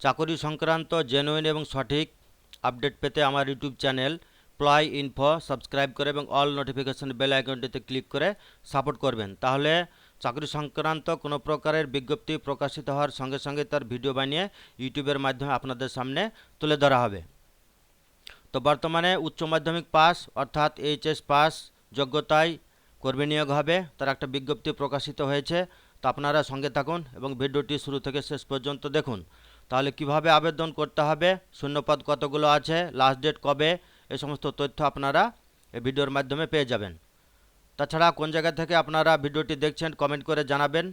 চাকরি সংক্রান্ত জেনুইন এবং সঠিক আপডেট পেতে আমার YouTube channel ply info subscribe করে এবং অল নোটিফিকেশন বেল আইকনটিতে ক্লিক করে সাপোর্ট করবেন। তাহলে চাকরি সংক্রান্ত কোনো প্রকারের বিজ্ঞপ্তি প্রকাশিত হওয়ার সঙ্গে সঙ্গে তার ভিডিও বানিয়ে ইউটিউবের মাধ্যমে আপনাদের সামনে তুলে ধরা হবে। তো বর্তমানে উচ্চ মাধ্যমিক পাস অর্থাৎ এইচএস পাস যোগ্যতায় কর্মী নিয়োগ হবে, তার একটা বিজ্ঞপ্তি প্রকাশিত হয়েছে। তো আপনারা সঙ্গে থাকুন এবং ভিডিওটি শুরু থেকে শেষ পর্যন্ত দেখুন। তাহলে কীভাবে আবেদন করতে হবে? শূন্যপদ কতগুলো আছে? লাস্ট ডেট কবে? এ সমস্ত তথ্য আপনারা এই ভিডিওর মাধ্যমে পেয়ে যাবেন। তাছাড়া কোন জায়গা থেকে আপনারা ভিডিওটি দেখছেন কমেন্ট করে জানাবেন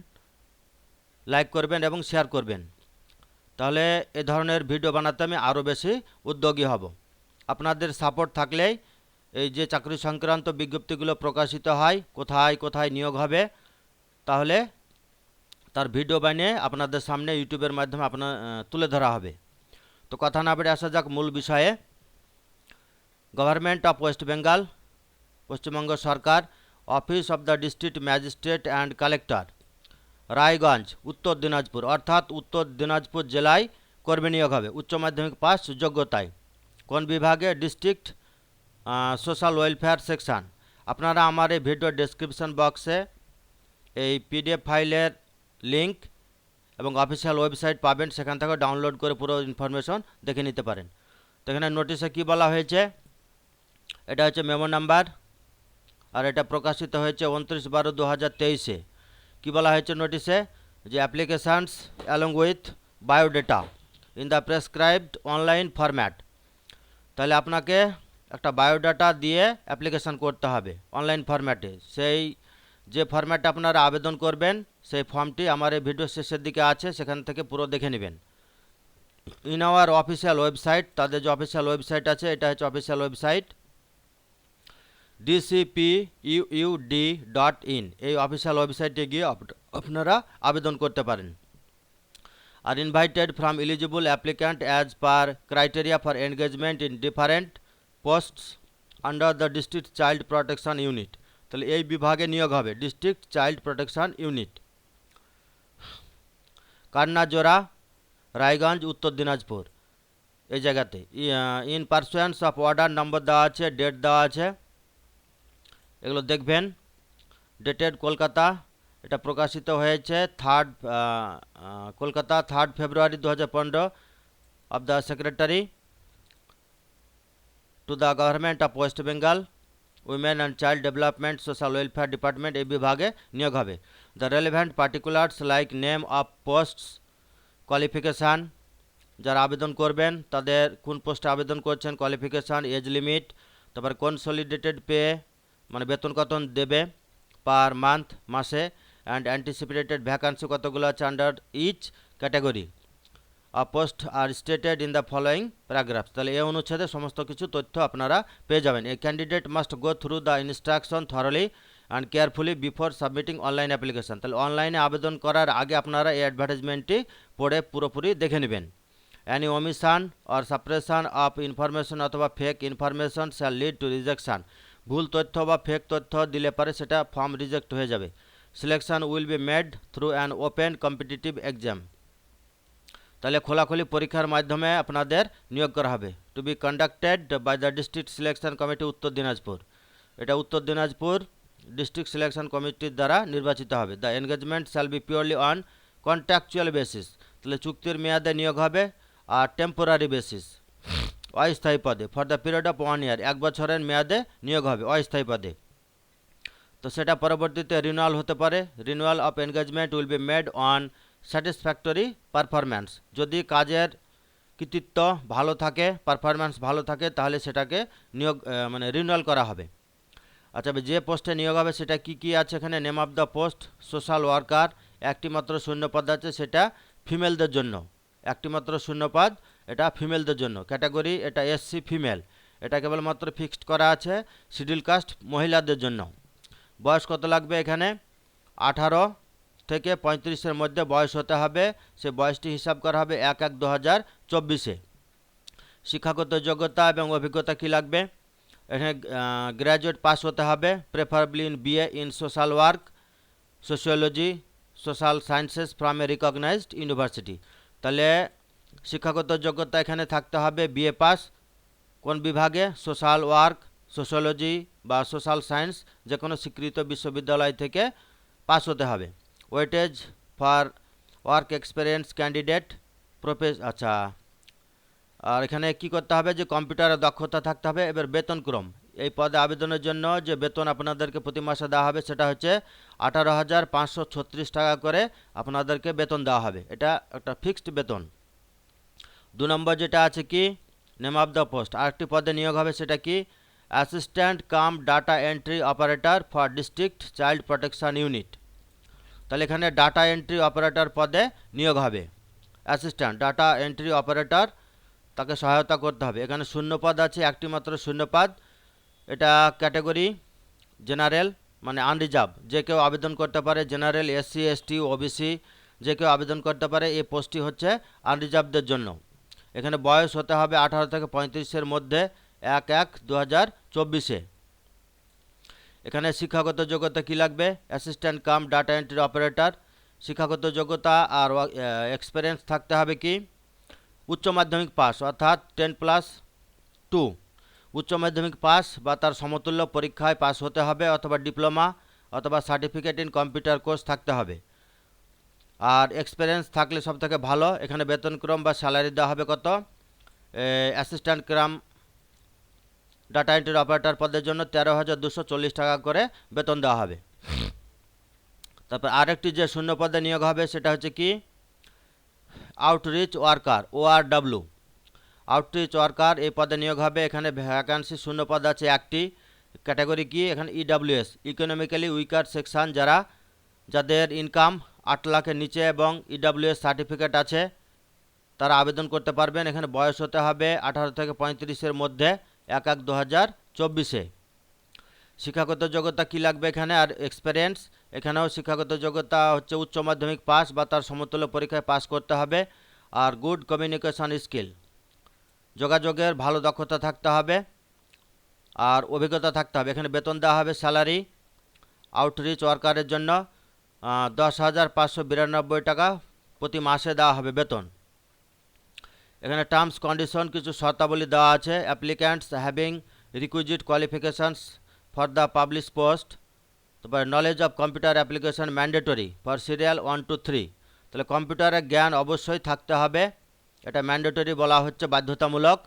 লাইক করবেন এবং শেয়ার করবেন। তাহলে এ ধরনের ভিডিও বানাতে আমি আরও বেশি উদ্যোগী হব। আপনাদের সাপোর্ট থাকলেই এই যে চাকরি সংক্রান্ত বিজ্ঞপ্তিগুলো প্রকাশিত হয়, কোথায় কোথায় নিয়োগ হবে, তাহলে তার ভিডিও বানিয়ে আপনাদের সামনে ইউটিউবের মাধ্যমে আপনার তুলে ধরা হবে। তো কথা না বেড়ে আসা যাক মূল বিষয়ে। Government of West Bengal Paschimbanga Sarkar office of the district magistrate and collector Raiganj, Uttar Dinajpur. অর্থাৎ উত্তর দিনাজপুর জেলায় কর্মী নিয়োগ হবে। উচ্চ মাধ্যমিক পাস যোগ্যতায়। কোন বিভাগে? ডিস্ট্রিক্ট সোশ্যাল ওয়েলফেয়ার সেকশন আপনারা আমার এই ভিডিও ডেসক্রিপশন বক্সে এই পিডিএফ ফাইলের লিংক এবং অফিসিয়াল ওয়েবসাইট পাবেন, সেখান থেকে ডাউনলোড করে পুরো ইনফরমেশন দেখে নিতে পারেন। তো এখানে নোটিশে কী বলা হয়েছে? এটা হচ্ছে মেমো নাম্বার আর এটা প্রকাশিত হয়েছে উনত্রিশ বারো দু হাজার তেইশে। কী বলা হয়েছে নোটিশে যে applications along with biodata in the prescribed online format তাহলে আপনাকে একটা বায়োডাটা দিয়ে অ্যাপ্লিকেশান করতে হবে অনলাইন ফরম্যাটে সেই যে ফরম্যাটে আপনারা আবেদন করবেন, সেই ফর্মটি আমার এই ভিডিও শেষের দিকে আছে, সেখান থেকে পুরো দেখে নেবেন। ইন আওয়ার অফিসিয়াল ওয়েবসাইট তাদের যে অফিসিয়াল ওয়েবসাইট আছে, এটা হচ্ছে official website DCP UUD dot in এই অফিসিয়াল ওয়েবসাইটে গিয়ে আপনারা আবেদন করতে পারেন। আর invited from eligible applicant as per criteria for engagement in different posts under the district child protection unit তাহলে এই বিভাগে নিয়োগ হবে district child protection unit Kannajora, Raiganj, Uttar Dinajpur. এই জায়গাতে। In pursuance of order number দেওয়া আছে date দেওয়া আছে। এগুলো দেখবেন। ডেটেড কলকাতা, এটা প্রকাশিত হয়েছে থার্ড কলকাতা থার্ড ফেব্রুয়ারি দু হাজার পনেরো of the secretary to the government of West Bengal women and child development social welfare department এই বিভাগে নিয়োগ হবে। The relevant particulars like name of posts qualification যারা আবেদন করবেন, তাদের কোন পোস্টে আবেদন করছেন কোয়ালিফিকেশান এজ লিমিট তারপর কনসলিডেটেড পে মানে বেতন কত দেবে পার মান্থ মাসে অ্যান্ড অ্যান্টিসিপেটেড ভ্যাকান্সি কতগুলো আছে under each category post are stated in the following paragraphs তাহলে এই অনুচ্ছেদে সমস্ত কিছু তথ্য আপনারা পেয়ে যাবেন। A candidate must go through the instruction thoroughly and carefully before submitting online application তাহলে অনলাইনে আবেদন করার আগে আপনারা এই অ্যাডভার্টাইজমেন্টটি পড়ে পুরোপুরি দেখে নেবেন। Any omission or suppression of information অথবা fake information shall lead to rejection ভুল তথ্য বা ফেক তথ্য দিলে পারে সেটা ফর্ম রিজেক্ট হয়ে যাবে। Selection will be made through an open competitive exam তাহলে খোলাখুলি পরীক্ষার মাধ্যমে আপনাদের নিয়োগ করা হবে। To be conducted by the district selection committee Uttar Dinajpur. এটা উত্তর দিনাজপুর ডিস্ট্রিক্ট সিলেকশন কমিটির দ্বারা নির্বাচিত হবে। The engagement shall be purely on contractual basis তাহলে চুক্তির মেয়াদে নিয়োগ হবে আর টেম্পোরারি বেসিস অস্থায়ী পদে। For the period of one year এক বছরের মেয়াদে নিয়োগ হবে অস্থায়ী পদে। তো সেটা পরবর্তীতে রিনুয়াল হতে পারে। Renewal of engagement will be made on satisfactory performance যদি কাজের কৃতিত্ব ভালো থাকে পারফরম্যান্স ভালো থাকে, তাহলে সেটাকে নিয়োগ মানে রিনুয়াল করা হবে। আচ্ছা যে পোস্টে নিয়োগ হবে, সেটা কি কি আছে এখানে? Name of the post social worker একটি মাত্র শূন্যপদ আছে, সেটা ফিমেলদের জন্য। একটি মাত্র শূন্যপদ, এটা ফিমেলদের জন্য। ক্যাটাগরি এটা এসসি ফিমেল এটা কেবলমাত্র ফিক্সড করা আছে শিডিউল কাস্ট মহিলাদের জন্য। বয়স কত লাগবে এখানে? আঠারো থেকে পঁয়ত্রিশের মধ্যে বয়স হতে হবে। সে বয়সটি হিসাব করা হবে এক এক দু হাজার চব্বিশে। শিক্ষাগত যোগ্যতা এবং অভিজ্ঞতা কি লাগবে? এখানে গ্র্যাজুয়েট পাস হতে হবে preferably in BA in social work sociology social sciences from a recognised university তাহলে শিক্ষাগত যোগ্যতা এখানে থাকতে হবে বিএ পাস কোন বিভাগে? সোশ্যাল ওয়ার্ক সোশ্যোলজি বা সোশ্যাল সায়েন্স যে কোনো স্বীকৃত বিশ্ববিদ্যালয় থেকে পাস হতে হবে। Weightage for work experience candidate প্রফেস আচ্ছা। আর এখানে কি করতে হবে? যে কম্পিউটারে দক্ষতা থাকতে হবে। এবার বেতনক্রম এই পদে আবেদনের জন্য যে বেতন আপনাদেরকে প্রতি মাসে দেওয়া হবে, সেটা হচ্ছে আঠারো হাজার পাঁচশো ছত্রিশ টাকা করে আপনাদেরকে বেতন দেওয়া হবে। এটা একটা ফিক্সড বেতন। দু নম্বর যেটা আছে কি? নেম অফ দ্য পোস্ট আরেকটি পদে নিয়োগ হবে সেটা কি? Assistant cum data entry operator for district child protection unit তাহলে এখানে ডাটা এন্ট্রি অপারেটর পদে নিয়োগ হবে। অ্যাসিস্ট্যান্ট ডাটা এন্ট্রি অপারেটর তাকে সহায়তা করতে হবে। এখানে শূন্যপদ আছে, একটি মাত্র শূন্যপদ এটা ক্যাটাগরি জেনারেল মানে আনরিজার্ভ যে কেউ আবেদন করতে পারে জেনারেল এসসি এসটি ওবিসি যে কেউ আবেদন করতে পারে, এই পোস্টটি হচ্ছে আনরিজার্ভদের জন্য। এখানে বয়স হতে হবে আঠারো থেকে পঁয়ত্রিশের মধ্যে এক এক দু হাজার চব্বিশে। এখানে শিক্ষাগত যোগ্যতা কী লাগবে? Assistant cum data entry operator শিক্ষাগত যোগ্যতা আর এক্সপিরিয়েন্স থাকতে হবে কি? উচ্চ মাধ্যমিক পাস, অর্থাৎ টেন প্লাস টু উচ্চ মাধ্যমিক পাস বা তার সমতুল্য পরীক্ষায় পাস হতে হবে অথবা ডিপ্লোমা অথবা সার্টিফিকেট ইন কম্পিউটার কোর্স থাকতে হবে। আর এক্সপিরিয়েন্স থাকলে সব থেকে ভালো, এখানে বেতনক্রম বা স্যালারি দেওয়া হবে কত? Assistant cum data entry operator পদের জন্য তেরো হাজার দুশো চল্লিশ টাকা করে বেতন দেওয়া হবে। তারপর আরেকটি যে শূন্য পদে নিয়োগ হবে সেটা হচ্ছে কি? Outreach worker O R W outreach worker এই পদে নিয়োগ হবে। এখানে ভ্যাকান্সি শূন্য পদ আছে একটি। ক্যাটাগরি কি? এখানে ইডাব্লিউএস ইকোনমিক্যালি উইকার সেকশন যারা, যাদের ইনকাম আট লাখের নিচে এবং ইডাব্লিউএস সার্টিফিকেট আছে, তারা আবেদন করতে পারবেন। এখানে বয়স হতে হবে আঠারো থেকে পঁয়ত্রিশের মধ্যে। এক এক দু হাজার চব্বিশে। শিক্ষাগত যোগ্যতা কী লাগবে এখানে? আর এক্সপিরিয়েন্স এখানেও শিক্ষাগত যোগ্যতা হচ্ছে উচ্চ মাধ্যমিক পাস বা তার সমতুল্য পরীক্ষায় পাস করতে হবে। আর গুড কমিউনিকেশন স্কিল যোগাযোগের ভালো দক্ষতা থাকতে হবে। আর অভিজ্ঞতা থাকতে হবে। এখানে বেতন দেওয়া হবে স্যালারি আউটরিচ ওয়ার্কারের জন্য দশ হাজার পাঁচশো বিরানব্বই টাকা প্রতি মাসে দেওয়া হবে বেতন। এখানে টার্মস কন্ডিশন কিছু শর্তাবলী দেওয়া আছে। Applicants having requisite qualifications for the publish post তারপরে knowledge of computer application mandatory for serial one two three তাহলে কম্পিউটারের জ্ঞান অবশ্যই থাকতে হবে। এটা ম্যান্ডেটরি বলা হচ্ছে বাধ্যতামূলক।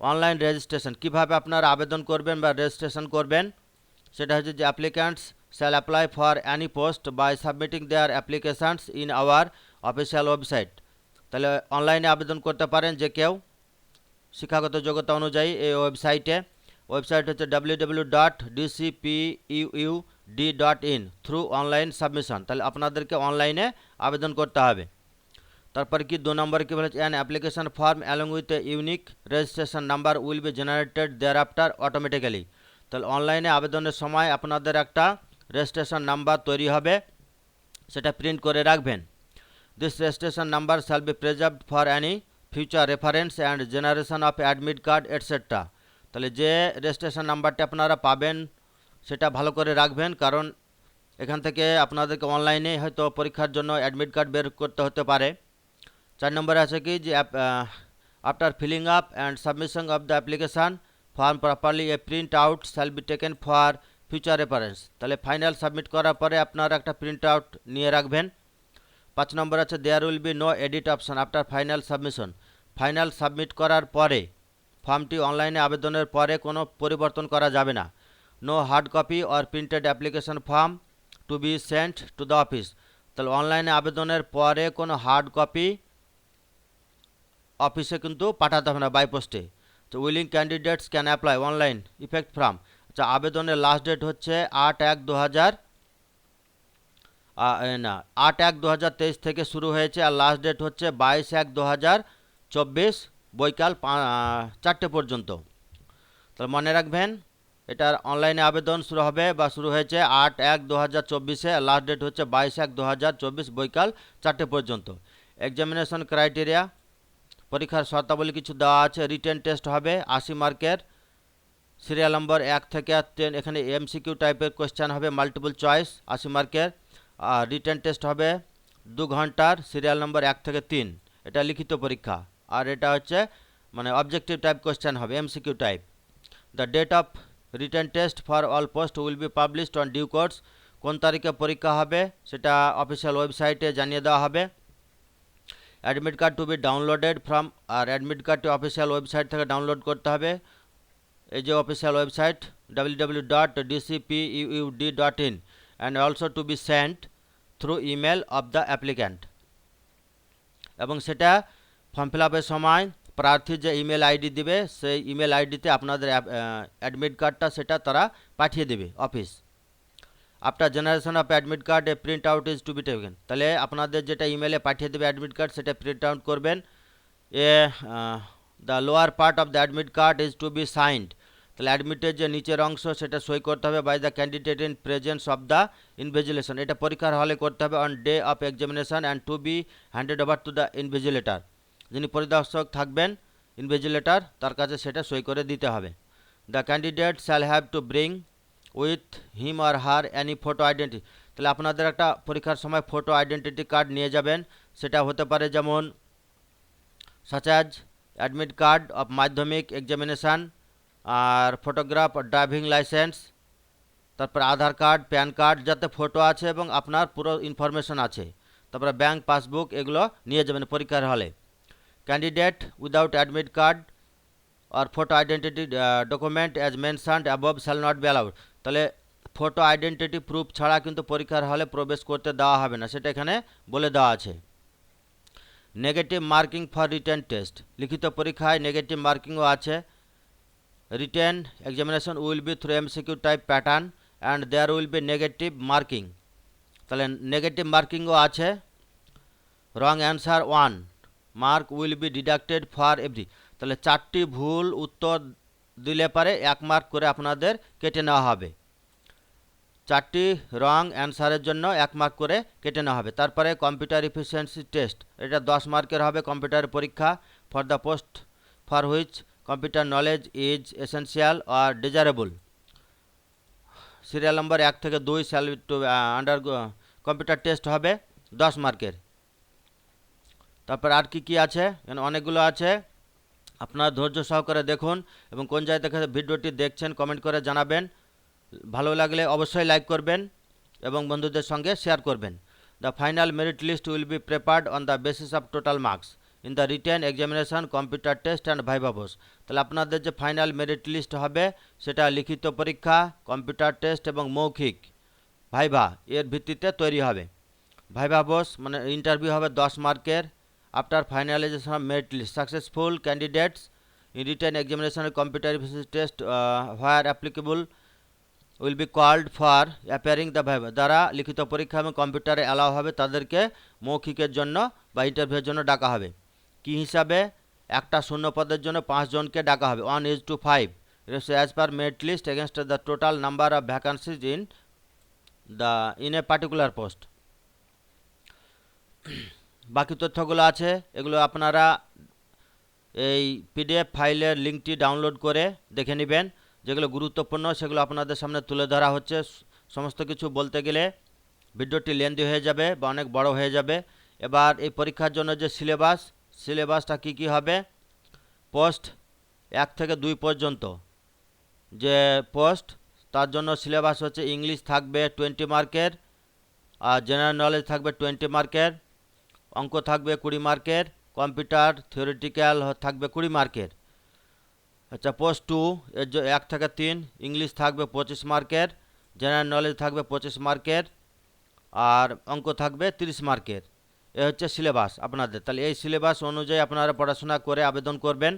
অনলাইন রেজিস্ট্রেশন কীভাবে আপনারা আবেদন করবেন বা রেজিস্ট্রেশন করবেন? সেটা হচ্ছে যে applicants shall apply for any post by submitting their applications in our official website তাহলে অনলাইনে আবেদন করতে পারেন যে কেউ। শিক্ষাগত যোগ্যতা অনুযায়ী এই ওয়েবসাইটে ওয়েবসাইট হচ্ছে W W dot DCPU D dot in through online submission তাহলে আপনাদেরকে অনলাইনে আবেদন করতে হবে। তারপরে কি দু নম্বর কী বলেছে? An application form along with a unique registration number will be generated thereafter automatically তাহলে অনলাইনে আবেদনের সময় আপনাদের একটা রেজিস্ট্রেশন নাম্বার তৈরি হবে। সেটা প্রিন্ট করে রাখবেন। This registration number shall be preserved for any future reference and generation of admit card etcetera তাহলে যে রেজিস্ট্রেশন নাম্বারটি আপনারা পাবেন, সেটা ভালো করে রাখবেন, কারণ এখান থেকে আপনাদেরকে অনলাইনে হয়তো পরীক্ষার জন্য অ্যাডমিট কার্ড বের করতে হতে পারে। চার নম্বরে আছে কি যে after filling up and submission of the application form properly a print out shall be taken for future reference তাহলে ফাইনাল সাবমিট করার পরে আপনারা একটা প্রিন্ট আউট নিয়ে রাখবেন। পাঁচ নম্বর আছে there will be no edit option after final submission final submit করার পরে, ফর্মটি অনলাইনে আবেদনের পরে কোনো পরিবর্তন করা যাবে না। No hard copy or printed application form to be sent to the office তাহলে অনলাইনে আবেদনের পরে কোনো হার্ড কপি অফিসে কিন্তু পাঠাতে হবে না বাই পোস্টে তো willing candidates can apply online effect form আচ্ছা আবেদনের লাস্ট ডেট হচ্ছে আট এক দু হাজার না, আট এক দু থেকে শুরু হয়েছে আর লাস্ট ডেট হচ্ছে বাইশ এক দু চব্বিশ বৈকাল চারটে পর্যন্ত। তাহলে মনে রাখবেন, এটার অনলাইনে আবেদন শুরু হবে বা শুরু হয়েছে আট এক দু হাজার চব্বিশে লাস্ট ডেট হচ্ছে বাইশ এক দু হাজার চব্বিশ বৈকাল চারটে পর্যন্ত। এক্সামিনেশন ক্রাইটেরিয়া পরীক্ষার শর্তাবলী কিছু দেওয়া আছে রিটেন টেস্ট হবে, আশি মার্কের। সিরিয়াল নম্বর এক থেকে টেন এখানে এমসিকিউ টাইপের কোয়েশ্চেন হবে মাল্টিপল চয়েস আশি মার্কের। আর রিটেন টেস্ট হবে দু ঘণ্টার সিরিয়াল নম্বর এক থেকে তিন। এটা লিখিত পরীক্ষা। আর এটা হচ্ছে মানে অবজেক্টিভ টাইপ কোয়েশ্চেন হবে, MCQ type. The date of written test for all post will be published on due course কোন তারিখে পরীক্ষা হবে সেটা অফিসিয়াল ওয়েবসাইটে জানিয়ে দেওয়া হবে। Admit card to be downloaded from R admit কার্ডটি অফিসিয়াল ওয়েবসাইট থেকে ডাউনলোড করতে হবে। এই যে official website W W dot DCPUD dot in and also to be sent through email of the applicant এবং সেটা ফর্ম ফিল আপের সময় প্রার্থী যে ইমেল আইডি দিবে, সেই ইমেল আইডিতে আপনাদের অ্যাডমিট কার্ডটা সেটা তারা পাঠিয়ে দেবে office after generation of admit card a print out is to be taken তাহলে আপনাদের যেটা ইমেলে পাঠিয়ে দেবে অ্যাডমিট কার্ড সেটা প্রিন্ট আউট করবেন। A the lower part of the admit card is to be signed তাহলে অ্যাডমিটের যে নিচের অংশ সেটা সই করতে হবে by the candidate in presence of the invigilation এটা পরীক্ষার হলে করতে হবে on day of examination and to be handed over to the invigilator যিনি পরিদর্শক থাকবেন ইনভিজিলেটার তার কাছে সেটা সই করে দিতে হবে। The candidate shall have to bring with him or her any photo identity তাহলে আপনাদের একটা পরীক্ষার সময় ফটো আইডেন্টিটি কার্ড নিয়ে যাবেন। সেটা হতে পারে যেমন such as admit card of Madhyamik examination R photograph driving licence তারপর আধার কার্ড প্যান কার্ড যাতে ফটো আছে এবং আপনার পুরো ইনফরমেশন আছে। তারপরে ব্যাংক পাসবুক এগুলো নিয়ে যাবেন পরীক্ষার হলে। Candidate without admit card or photo identity document as mentioned above shall not be allowed তাহলে ফটো আইডেন্টিটি প্রুফ ছাড়া কিন্তু পরীক্ষার হলে প্রবেশ করতে দেওয়া হবে না, সেটা এখানে বলে দেওয়া আছে। Negative marking for written test লিখিত পরীক্ষায় নেগেটিভ মার্কিংও আছে। Written examination will be through MCQ type pattern and there will be negative marking তাহলে নেগেটিভ মার্কিংও আছে। Wrong answer one mark will be deducted for every তাহলে চারটি ভুল উত্তর দিলে পারে এক মার্ক করে আপনাদের কেটে নেওয়া হবে। চারটি রং অ্যান্সারের জন্য এক মার্ক করে কেটে নেওয়া হবে। তারপরে কম্পিউটার ইফিসিয়েন্সি টেস্ট এটা দশ মার্কের হবে কম্পিউটার পরীক্ষা। For the post for which computer knowledge is essential or desirable serial number এক থেকে দুই shall to under computer test হবে দশ মার্কের। তারপর আর কি কি আছে? অনেকগুলো আছে। আপনারা ধৈর্য সহকারে দেখুন এবং কোন জায়গা থেকে ভিডিওটি দেখছেন কমেন্ট করে জানাবেন। ভালো লাগলে অবশ্যই লাইক করবেন এবং বন্ধুদের সঙ্গে শেয়ার করবেন। The final merit list will be prepared on the basis of total marks in the written examination computer test and viva voce তাহলে আপনাদের যে ফাইনাল মেরিট লিস্ট হবে, সেটা লিখিত পরীক্ষা কম্পিউটার টেস্ট এবং মৌখিক ভাইভা এর ভিত্তিতে তৈরি হবে। ভাইভাবোস মানে ইন্টারভিউ হবে দশ মার্কের। After finalization of merit list successful candidates in written examination computer test where applicable will be called for appearing the viva যারা লিখিত পরীক্ষা এবং কম্পিউটারে অ্যালাউ হবে তাদেরকে মৌখিকের জন্য বা ইন্টারভিউয়ের জন্য ডাকা হবে। কী হিসাবে? একটা শূন্য পদের জন্য পাঁচজনকে ডাকা হবে। One is to five as per merit list against the total number of vacancies in the in a particular post বাকি তথ্যগুলো আছে। এগুলো আপনারা এই পিডিএফ ফাইলের লিঙ্কটি ডাউনলোড করে দেখে নেবেন। যেগুলো গুরুত্বপূর্ণ, সেগুলো আপনাদের সামনে তুলে ধরা হচ্ছে। সমস্ত কিছু বলতে গেলে ভিডিওটি লেন্দি হয়ে যাবে বা অনেক বড় হয়ে যাবে। এবার এই পরীক্ষার জন্য যে সিলেবাস সিলেবাসটা কি কি হবে? পোস্ট এক থেকে দুই পর্যন্ত। যে পোস্ট তার জন্য সিলেবাস হচ্ছে ইংলিশ থাকবে টোয়েন্টি মার্কের আর জেনারেল নলেজ থাকবে টোয়েন্টি মার্কের অঙ্ক থাকবে কুড়ি মার্কের কম্পিউটার থিওরিটিক্যাল থাকবে কুড়ি মার্কের আচ্ছা পোস্ট টু এর এক থেকে তিন ইংলিশ থাকবে পঁচিশ মার্কের জেনারেল নলেজ থাকবে পঁচিশ মার্কের আর অঙ্ক থাকবে তিরিশ মার্কের এ হচ্ছে সিলেবাস আপনাদের। তাহলে এই সিলেবাস অনুযায়ী আপনারা পড়াশোনা করে আবেদন করবেন।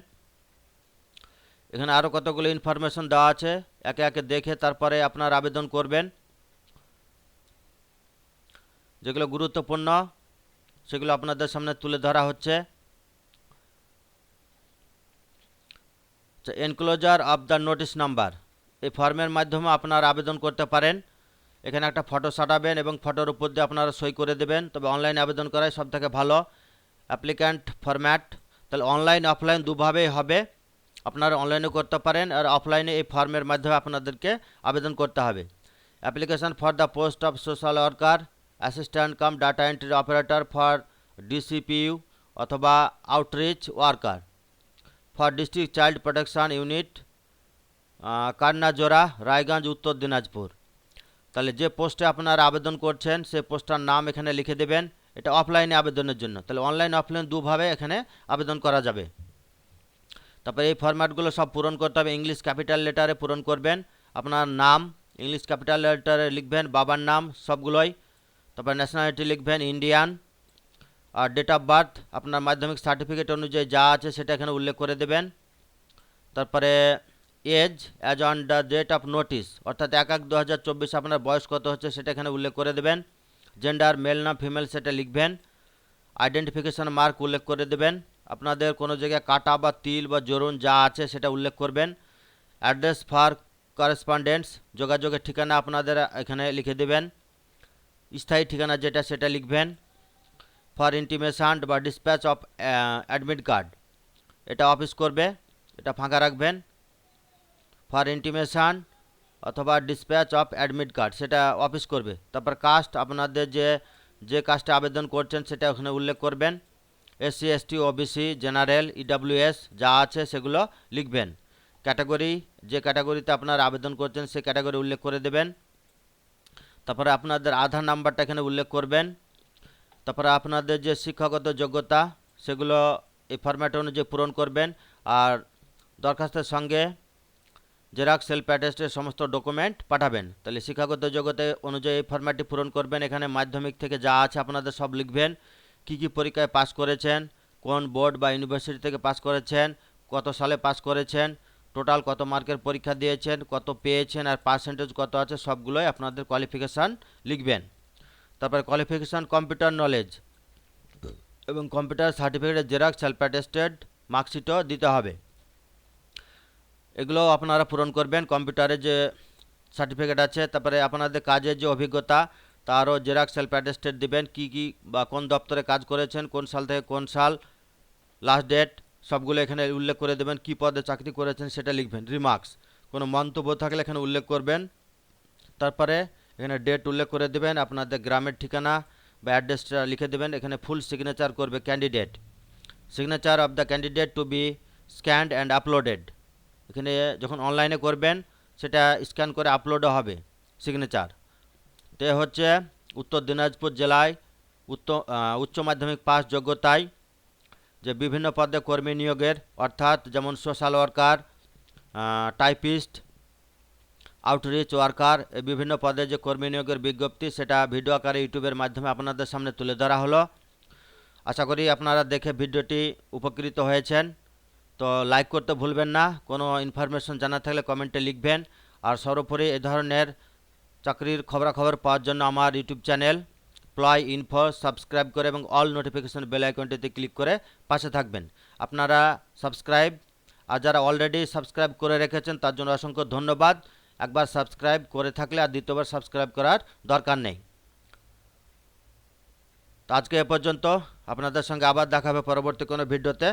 এখানে আরও কতগুলো ইনফরমেশন দেওয়া আছে, একে একে দেখে তারপরে আপনারা আবেদন করবেন। যেগুলো গুরুত্বপূর্ণ, সেগুলো আপনাদের সামনে তুলে ধরা হচ্ছে। Enclosure of the notice number এই ফর্মের মাধ্যমে আপনারা আবেদন করতে পারেন। এখানে একটা ফটো সাটাবেন এবং ফটোর উপর দিয়ে আপনারা সই করে দেবেন। তবে অনলাইনে আবেদন করাই সব থেকে ভালো। অ্যাপ্লিক্যান্ট ফরম্যাট তাহলে অনলাইন অফলাইন দুভাবেই হবে। আপনারা অনলাইনে করতে পারেন আর অফলাইনে এই ফর্মের মাধ্যমে আপনাদেরকে আবেদন করতে হবে। Application for the post of social worker assistant cum data entry operator for DCPU অথবা outreach worker for district child protection unit Kannajora, Raiganj, Uttar Dinajpur. তাহলে যে পোস্টে আপনারা আবেদন করছেন সেই পোস্টটার নাম এখানে লিখে দেবেন। এটা অফলাইনে আবেদনের জন্য। তাহলে অনলাইন অফলাইন দুভাবে এখানে আবেদন করা যাবে। তারপরে এই ফরম্যাটগুলো সব পূরণ করতে হবে। ইংলিশ ক্যাপিটাল লেটারে পূরণ করবেন। আপনার নাম ইংলিশ ক্যাপিটাল লেটারে লিখবেন, বাবার নাম, সবগুলোই। তারপর ন্যাশনালিটি লিখবেন ইন্ডিয়ান আর ডেট অফ বার্থ আপনার মাধ্যমিক সার্টিফিকেট অনুযায়ী যা আছে সেটা এখানে উল্লেখ করে দেবেন। তারপরে age as on the date of notice অর্থাৎ এক এক দু হাজার চব্বিশ আপনার বয়স কত হচ্ছে সেটা এখানে উল্লেখ করে দেবেন। জেন্ডার মেল না ফিমেল সেটা লিখবেন। আইডেন্টিফিকেশন মার্ক উল্লেখ করে দেবেন। আপনাদের কোনো জায়গায় কাটা বা তিল বা জরুন যা আছে সেটা উল্লেখ করবেন। অ্যাড্রেস ফর করেসপন্ডেন্স যোগাযোগের ঠিকানা আপনাদের এখানে লিখে দেবেন। স্থায়ী ঠিকানা যেটা সেটা লিখবেন। ফর ইন্টিমেশন বা ডিসপ্যাচ অফ অ্যাডমিট কার্ড এটা অফিস করবে, এটা ফাঁকা রাখবেন। ফর ইন্টিমেশন অথবা ডিসপ্যাচ অফ অ্যাডমিট কার্ড সেটা অফিস করবে। তারপর কাস্ট আপনাদের যে যে কাস্টে আবেদন করছেন, সেটা ওখানে উল্লেখ করবেন। SC ST OBC general EWS যা আছে সেগুলো লিখবেন। ক্যাটাগরি যে ক্যাটাগরিতে আপনারা আবেদন করছেন, সেই ক্যাটাগরি উল্লেখ করে দেবেন। তারপরে আপনাদের আধার নাম্বারটা এখানে উল্লেখ করবেন। তারপরে আপনাদের যে শিক্ষাগত যোগ্যতা, সেগুলো এই ফরম্যাট অনুযায়ী পূরণ করবেন। আর দরখাস্তের সঙ্গে জেরক্স সেলফ অ্যাটেস্টের সমস্ত ডকুমেন্ট পাঠাবেন। তাহলে শিক্ষাগত যোগ্যতা অনুযায়ী এই ফরম্যাটটি পূরণ করবেন। এখানে মাধ্যমিক থেকে যা আছে আপনাদের সব লিখবেন। কি কি পরীক্ষায় পাস করেছেন? কোন বোর্ড বা ইউনিভার্সিটি থেকে পাস করেছেন? কত সালে পাস করেছেন? টোটাল কত মার্কের পরীক্ষা দিয়েছেন? কত পেয়েছেন? আর পার্সেন্টেজ কত আছে? সবগুলোই আপনাদের কোয়ালিফিকেশান লিখবেন। তারপরে কোয়ালিফিকেশান, কম্পিউটার নলেজ এবং কম্পিউটার সার্টিফিকেটের জেরক্স সেলফ অ্যাটেস্টেড মার্কশিটও দিতে হবে। এগুলো আপনারা পূরণ করবেন। কম্পিউটারে যে সার্টিফিকেট আছে, তারপরে আপনাদের কাজের যে অভিজ্ঞতা, তারও জেরক্স সেলফ অ্যাটেস্টেড দিবেন, কী কী বা কোন দপ্তরে কাজ করেছেন, কোন সাল থেকে কোন সাল লাস্ট ডেট সবগুলো এখানে উল্লেখ করে দেবেন, কী পদে চাকরি করেছেন সেটা লিখবেন রিমার্কস কোনো মন্তব্য থাকলে এখানে উল্লেখ করবেন। তারপরে এখানে ডেট উল্লেখ করে দেবেন, আপনাদের গ্রামের ঠিকানা বা অ্যাড্রেসটা লিখে দেবেন, এখানে ফুল সিগনেচার করবে candidate signature of the candidate to be scanned and uploaded এখানে যখন অনলাইনে করবেন, সেটা স্ক্যান করে আপলোডও হবে সিগনেচার তে হচ্ছে উত্তর দিনাজপুর জেলায় উত্তর উচ্চ মাধ্যমিক পাস যোগ্যতায় যে বিভিন্ন পদে কর্মী নিয়োগের, অর্থাৎ যেমন social worker typist outreach worker বিভিন্ন পদে যে কর্মী নিয়োগের বিজ্ঞপ্তি, সেটা ভিডিও আকারে ইউটিউবের মাধ্যমে আপনাদের সামনে তুলে ধরা হলো। আশা করি আপনারা দেখে ভিডিওটি উপকৃত হয়েছেন। তো লাইক করতে ভুলবেন না। কোনো ইনফরমেশন জানা থাকলে কমেন্টে লিখবেন। আর সর্বোপরি এ ধরনের চাকরির খবরাখবর পাওয়ার জন্য আমার YouTube channel Ploy Info subscribe করে এবং অল নোটিফিকেশন বেল আইকনটিতে ক্লিক করে পাশে থাকবেন। আপনারা সাবস্ক্রাইব আর যারা অলরেডি সাবস্ক্রাইব করে রেখেছেন, তার জন্য অসংখ্য ধন্যবাদ। একবার সাবস্ক্রাইব করে থাকলে আর দ্বিতীয়বার সাবস্ক্রাইব করার দরকার নেই। তো আজকে এ পর্যন্ত। আপনাদের সঙ্গে আবার দেখা হবে পরবর্তী কোনো ভিডিওতে।